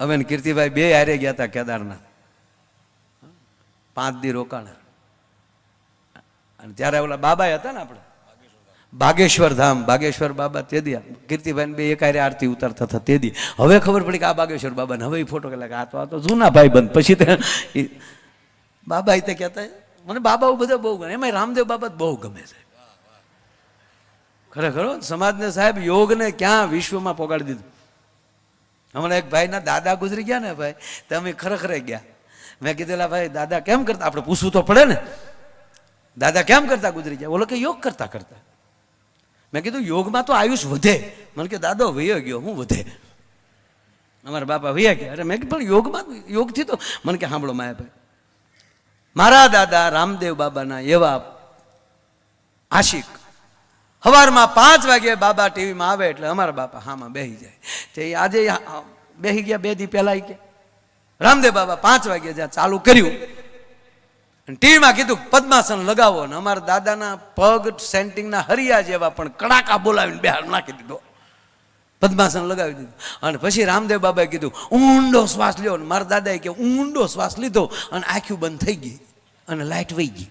ને કીર્તિભાઈ બે હારે ગયા હતા કેદારનાથ પાંચ દી રોકાણા. અને ત્યારે ઓલા બાબા હતા ને આપણે બાગેશ્વર ધામ, બાગેશ્વર બાબા તે દી કીર્તિભાઈ બે એક હારે આરતી ઉતારતા હતા તે દી. હવે ખબર પડી કે આ બાગેશ્વર બાબાને. હવે ફોટો કે આ તો આ તો જૂના ભાઈ બંધ પછી તે બાબા તે કહેતા મને બાબાઓ બધા બહુ ગમે. એમાં રામદેવ બાબા બહુ ગમે છે. ખરેખર સમાજને સાહેબ યોગને ક્યાં વિશ્વમાં પોગાડી દીધું? હમણાં એક ભાઈના દાદા ગુજરી ગયા ને ભાઈ, તો અમે ખરેખર ગયા. મેં કીધેલા, ભાઈ, દાદા કેમ કરતા? આપણે પૂછવું તો પડે ને. દાદા કેમ કરતા ગુજરી ગયા? ઓલો કે યોગ કરતા કરતા. મેં કીધું, યોગમાં તો આયુષ વધે. મને કે, દાદો, વયો ગયો, હું વધે. અમારા બાપા વૈયા ગયા. અરે, મેં પણ યોગમાં યોગથી તો. મને કે સાંભળો માયાભાઈ મારા દાદા રામદેવ બાબાના એવા આશિક. સવારમાં પાંચ વાગે બાબા ટીવીમાં આવે એટલે અમારા બાપા હામાં બેસી જાય. તે આજે બેહી ગયા, બે દી પહેલા કે, રામદેવ બાબા, પાંચ વાગે જ્યાં ચાલુ કર્યું. ટીવીમાં કીધું, પદ્માસન લગાવો. ને અમારા દાદાના પગ સેન્ટિંગના હરિયા જેવા પણ કડાકા બોલાવીને બહાર નાખી દીધો. પદ્માસન લગાવી દીધું. અને પછી રામદેવ બાબાએ કીધું, ઊંડો શ્વાસ લ્યો. અને મારા દાદાએ કે, ઊંડો શ્વાસ લીધો. અને આંખ્યું બંધ થઈ ગઈ. અને લાઇટ વહી ગઈ.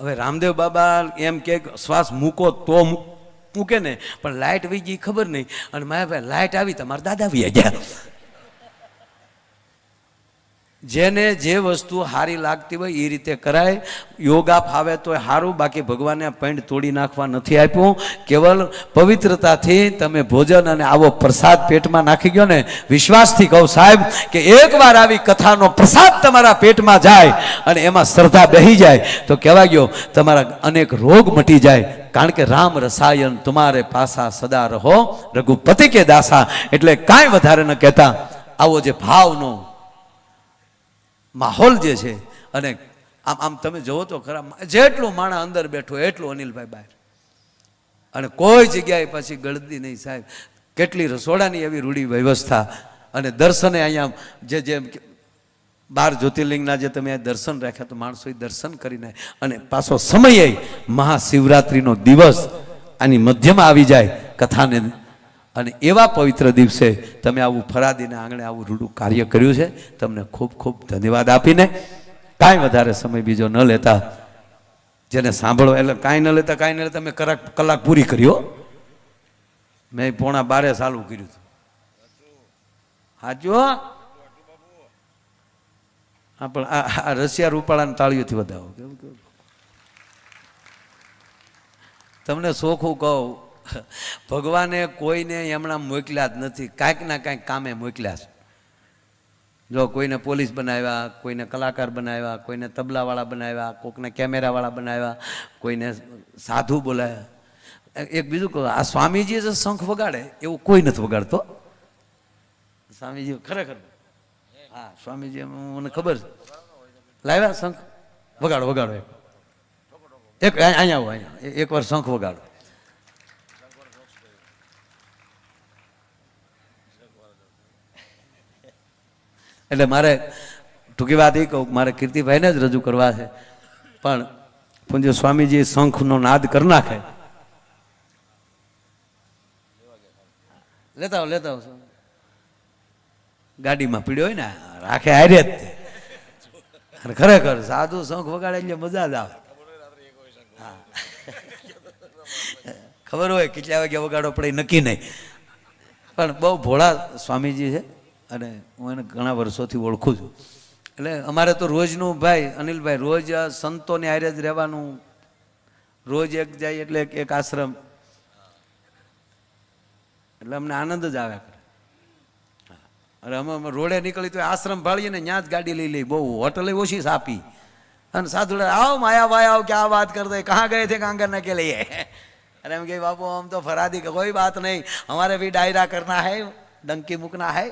હવે રામદેવ બાબા એમ કે, શ્વાસ મૂકો તો મૂ- મૂકે ને? પણ લાઇટ વહી ગઈ, ખબર નહીં. અને મારા ભાઈ લાઇટ આવી તમારા દાદા આવી ગયા. જેને જે વસ્તુ સારી લાગતી હોય એ રીતે કરાય. યોગા ફાવે તો સારું બાકી ભગવાને આ પેન્ટ તોડી નાખવા નથી આપ્યું. કેવલ પવિત્રતાથી તમે ભોજન અને આવો પ્રસાદ પેટમાં નાખી ગયો ને, વિશ્વાસથી કહું સાહેબ કે એકવાર આવી કથાનો પ્રસાદ તમારા પેટમાં જાય અને એમાં શ્રદ્ધા બેહી જાય, તો કહેવા ગયો, તમારા અનેક રોગ મટી જાય. કારણ કે રામ રસાયન તમારે પાસા સદા રહો, રઘુપતિ કે દાસા. એટલે કાંઈ વધારે ન કહેતા. આવો જે ભાવનો માહોલ જે છે, અને આમ આમ તમે જુઓ તો ખરા, જેટલું માણા અંદર બેઠો એટલું અનિલભાઈ બહાર. અને કોઈ જગ્યાએ પછી ગળદી નહીં સાહેબ. કેટલી રસોડાની એવી રૂઢી વ્યવસ્થા અને દર્શને અહીંયા જે જે બાર જ્યોતિર્લિંગના જે તમે દર્શન રાખ્યા તો માણસોએ દર્શન કરીને અને પાછો સમયે મહાશિવરાત્રિનો દિવસ આની મધ્યમાં આવી જાય કથાને અને એવા પવિત્ર દિવસે તમે આવું ફરાદીને આંગણે આવું રૂડું કાર્ય કર્યું છે, તમને ખૂબ ખૂબ ધન્યવાદ આપીને કાંઈ વધારે સમય બીજો ન લેતા, જેને સાંભળો એટલે કાંઈ ન લેતા, કાંઈ ન લેતા, મેં કલાક કલાક પૂરી કર્યો મેં પોણા બારે ચાલુ કર્યું હતું. હાચું હો? પણ આ રશિયા રૂપાળાને તાળીઓથી વધાવો. તમને સોખું કહું ભગવાને કોઈને એમણા મોકલ્યા જ નથી. કાંઈક ના કાંઈક કામે મોકલ્યા છે. જો કોઈને પોલીસ બનાવ્યા, કોઈને કલાકાર બનાવ્યા, કોઈને તબલાવાળા બનાવ્યા, કોકને કેમેરાવાળા બનાવ્યા, કોઈને સાધુ બોલાવ્યા એક બીજું કહું, આ સ્વામીજી જે શંખ વગાડે, એવું કોઈ નથી વગાડતો. સ્વામીજી ખરેખર? હા, સ્વામીજી મને ખબર છે. લાવ્યા શંખ? વગાડો વગાડો એક. એક અહીં- અહીંયા આવો, અહીંયા. એક એકવાર શંખ વગાડો. એટલે મારે ટૂંકી વાત એ કહું મારે કીર્તિભાઈને જ રજૂ કરવા છે. પણ પૂજ્ય સ્વામીજી શંખનો નાદ કરી નાખે. લેતા આવો લેતા આવો. ગાડીમાં પીડ્યો હોય ને, રાખે હારે જ તે. ખરેખર સાધુ શંખ વગાડે એટલે મજા જ આવે. ખબર હોય કેટલા વાગ્યા વગાડો પડે નક્કી નહીં. પણ બહુ ભોળા સ્વામીજી છે. અને હું એને ઘણા વર્ષોથી ઓળખું છું. એટલે અમારે તો રોજનું ભાઈ અનિલભાઈ, રોજ સંતોની આરે જ રહેવાનું. રોજ એક જાય એટલે એક આશ્રમ. એટલે અમને આનંદ જ આવ્યા કરે અરે અમે રોડે નીકળી તો આશ્રમ ભાળીએ ને ત્યાં જ ગાડી લઈ લઈ, બહુ હોટલે ઓછી સાપી. અને સાધુડે આવ માયા ભાઈ, આવ, કે આ વાત કરતા કાં ગયે થે કાંગર ના કે લઈએ? અરે એમ कहे બાપુ, આમ તો ફરાદી का कोई बात नहीं हमारे भी डायरा करना है डंकी मुकना है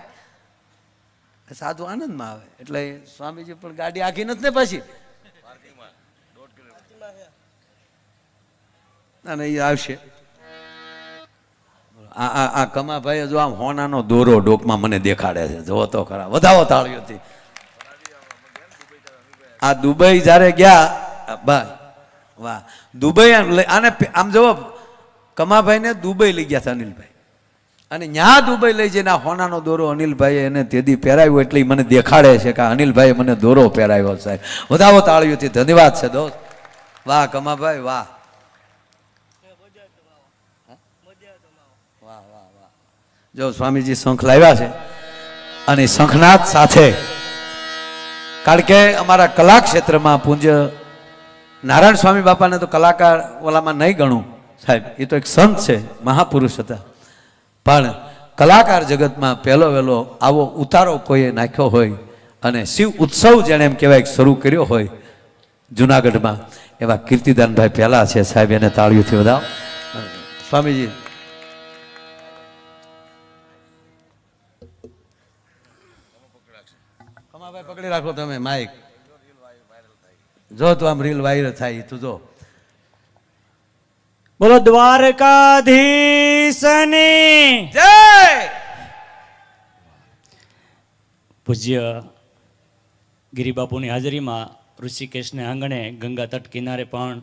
સાધુ આનંદમાં આવે. એટલે સ્વામીજી પણ ગાડી આખી નથી ને પછી? ના ના એ આવશે. આ કમાભાઈ જો આમ હોનાનો દોરો ડોકમાં મને દેખાડે છે. જોવો તો ખરા. વધાવો તાળીઓથી. આ દુબઈ જ્યારે ગયા બસ. વાહ. દુબઈ આમ આને આમ જુઓ. કમાભાઈને દુબઈ લઈ ગયા હતા અનિલભાઈ. અને ન્યા દુબઈ લઈ જઈને આ હોનાનો દોરો અનિલભાઈએ એને તેદી પહેરાવ્યો એટલે મને દેખાડે છે કે અનિલભાઈ મને દોરો પહેરાવ્યો સાહેબ વધાવો તાળીઓથી, ધન્યવાદ છે દોસ્ત. વાહ, કમાભાઈ, વાહ. જો સ્વામીજી શંખ લાવ્યા છે અને શંખનાથ સાથે કારણ કે અમારા કલા ક્ષેત્રમાં પૂજ્ય નારાયણ સ્વામી બાપાને તો કલાકાર ઓલામાં નહીં ગણું. સાહેબ, એ તો એક સંત છે, મહાપુરુષ હતા. પણ કલાકાર જગતમાં પહેલો વહેલો આવો ઉતારો કોઈએ નાખ્યો હોય અને શિવ ઉત્સવ જેણે એમ કહેવાય શરૂ કર્યો હોય જુનાગઢમાં. એવા કીર્તિદાનભાઈ પહેલાં છે સાહેબ, એને તાળીઓથી વધાવો. સ્વામીજી. પકડી રાખો તમે માઇક જો તો આમ રીલ વાયરલ થાય, તું જો. બોલો દ્વારકાધીશની જય! પૂજ્ય ગિરિબાપુની હાજરીમાં ઋષિકેશને આંગણે ગંગા તટ કિનારે પણ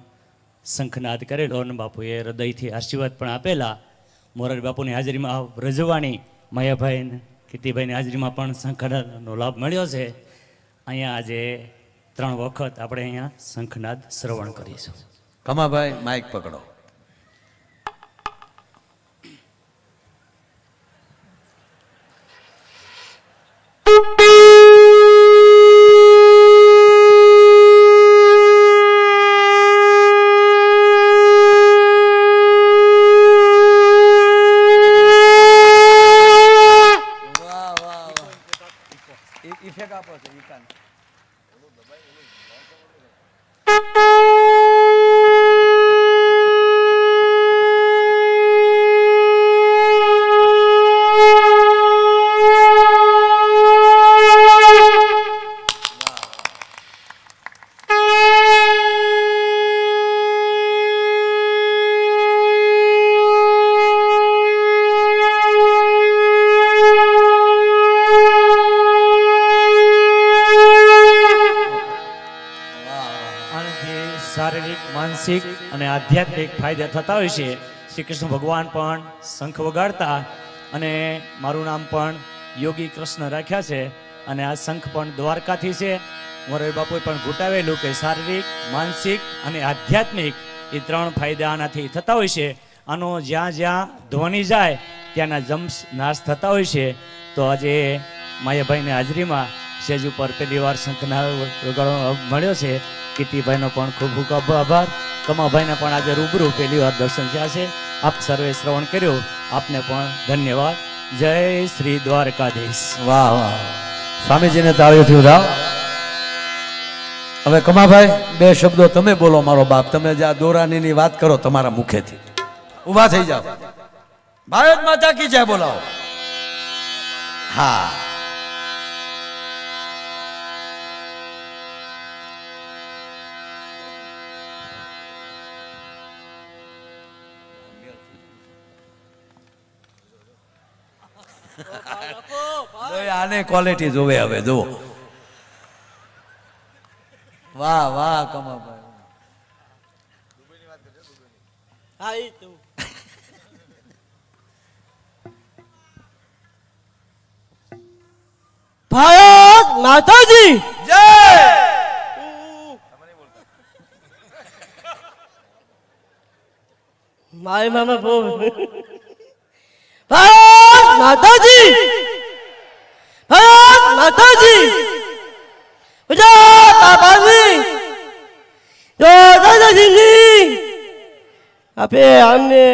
શંખનાદ કરેલો અને બાપુએ હૃદયથી આશીર્વાદ પણ આપેલા. મોરારી બાપુની હાજરીમાં રજવાણી માયાભાઈને કીર્તિભાઈની હાજરીમાં પણ શંખનાદનો લાભ મળ્યો છે. અહીંયા આજે ત્રણ વખત આપણે અહીંયા શંખનાદ શ્રવણ કરીશું. કમાભાઈ માઇક પકડો. Tupi! માનસિક અને આધ્યાત્મિક ફાયદા થતા હોય છે. શ્રી કૃષ્ણ ભગવાન પણ શંખ વગાડતા અને મારું નામ પણ યોગી કૃષ્ણ રાખ્યા છે. અને આ શંખ પણ દ્વારકાથી છે. મોરારી બાપુએ પણ ઘૂંટાવેલું કે શારીરિક, માનસિક અને આધ્યાત્મિક એ ત્રણ ફાયદા આનાથી થતા હોય છે. આનો જ્યાં જ્યાં ધ્વનિ જાય, ત્યાંના જમ્સ નાશ થતા હોય છે. તો આજે માયાભાઈની હાજરીમાં સ્ટેજ ઉપર પહેલી વાર શંખના વગાડવા મળ્યો છે. કીર્તિભાઈનો પણ ખૂબ ખૂબ આભાર. કમાભાઈને પણ આજે રૂબરૂ પહેલી વાર દર્શન થયા છે. આપ સર્વે શ્રવણ કર્યો. આપને પણ ધન્યવાદ. જય શ્રી દ્વારકાધીશ. વાહ વાહ. સ્વામીજીને તાળીઓથી ઉધાવ. હવે કમાભાઈ, બે શબ્દો તમે બોલો મારો બાપ. તમે જે આ દોરાનીની વાત કરો તમારા મુખેથી. ઊભા થઈ જાઓ. ભારત માતા કી જય બોલાવો. હા. આને ક્વોલિટી જોવે હવે જુઓ. વાહ વાહ કમાભાઈ ભારત માતાજી! જય! મારી મામા બહુ ભારત માતાજી! ભારત માતાજી! ગુજરાત બાપાની જો દાદાજીની આપે અમને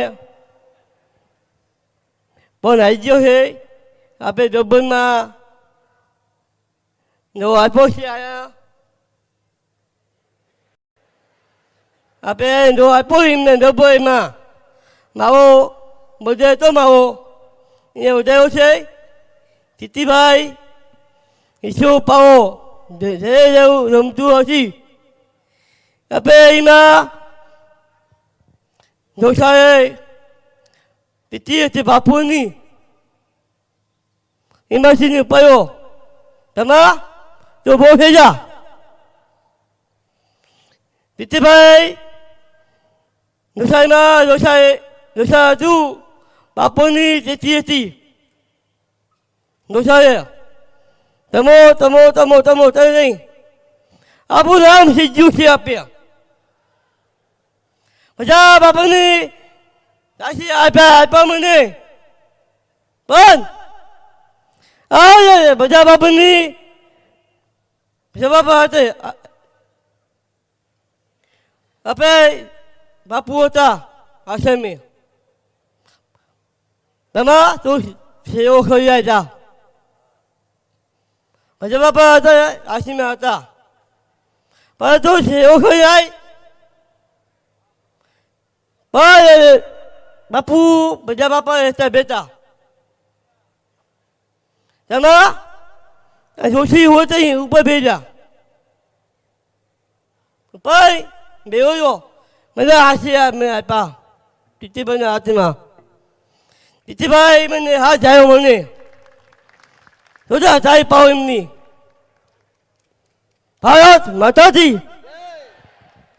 પણ આવી ગયો છે. આપે ડબ્બરમાં નવો આપ્યો છે આયા. આપે જો આપ્યો એમને ડબ્બો એમાં માવો બધે તો માવો. એ ઉદાયો છે તીતીભાઈ ઈશો પાવો જે જેવું રમતું હતી આપે એમાં જોશાએ તીતી હતી બાપુની એમાંથી પડ્યો તમા તો બહુ થઈ જા તીતીભાઈ જોશાઈમાં જોશાએ જોશા હતું apa ni jeti-jeti. Untuk saya. Temu, temu, temu, temu, temu, temu. Abu dalam si Jusi api. Macam apa ni? Tak siap apa, apa ni? Pan. Ayah, ah, ya, macam apa ni? Macam apa hati? Apa? Bapu otak. ni. હતી તય પણ આ હતા હતા તમા તું સેવો કરી હતા પછી બાપા હતા આસીમાં હતા પણ તું સેવો કરી પણ બાપુ બધા બાપા રહેતા બેટા તેમાં જોશી હોતી ઉપર ભેજા ઉપર બેયો મને હાસી મેં આપ્યા ટીટીભાઈના હાથમાં ટીટીભાઈ મને હા જાય મને. જોજા જાય પાવ એમની. ભારત માતાજી.